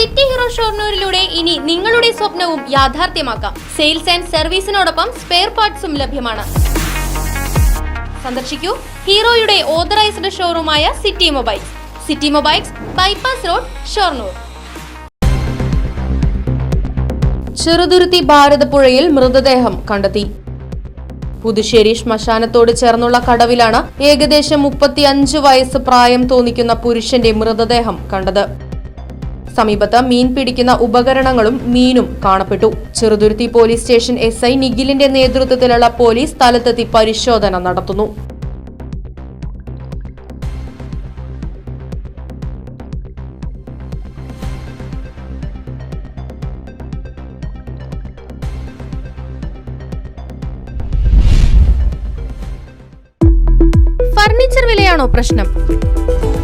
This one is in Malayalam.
സിറ്റി ഹീറോ ഷോർണൂരിലൂടെ ഇനി നിങ്ങളുടെ സ്വപ്നവും യാഥാർത്ഥ്യമാക്കാം. സെയിൽസ് ആൻഡ് സർവീസിനോടൊപ്പം സ്പെയർ പാർട്സും ലഭ്യമാണ്. സന്ദർശിക്കൂ ഹീറോയുടെ authorised ഷോറൂമായ City Mobiles. City Mobiles bypass road Shoranur. Cheruthuruthy ഭാരതപ്പുഴയിൽ മൃതദേഹം കണ്ടെത്തി. പുതുശ്ശേരി ശ്മശാനത്തോട് ചേർന്നുള്ള കടവിലാണ് ഏകദേശം മുപ്പത്തിയഞ്ച് വയസ്സ് പ്രായം തോന്നിക്കുന്ന പുരുഷന്റെ മൃതദേഹം കണ്ടത്. സമീപത്ത് മീൻ പിടിക്കുന്ന ഉപകരണങ്ങളും മീനും കാണപ്പെട്ടു. Cheruthuruthy police station S I നിഖിലിന്റെ നേതൃത്വത്തിലുള്ള പോലീസ് സ്ഥലത്തെത്തി പരിശോധന നടത്തുന്നു. ഫർണിച്ചർ വിലയാണോ പ്രശ്നം?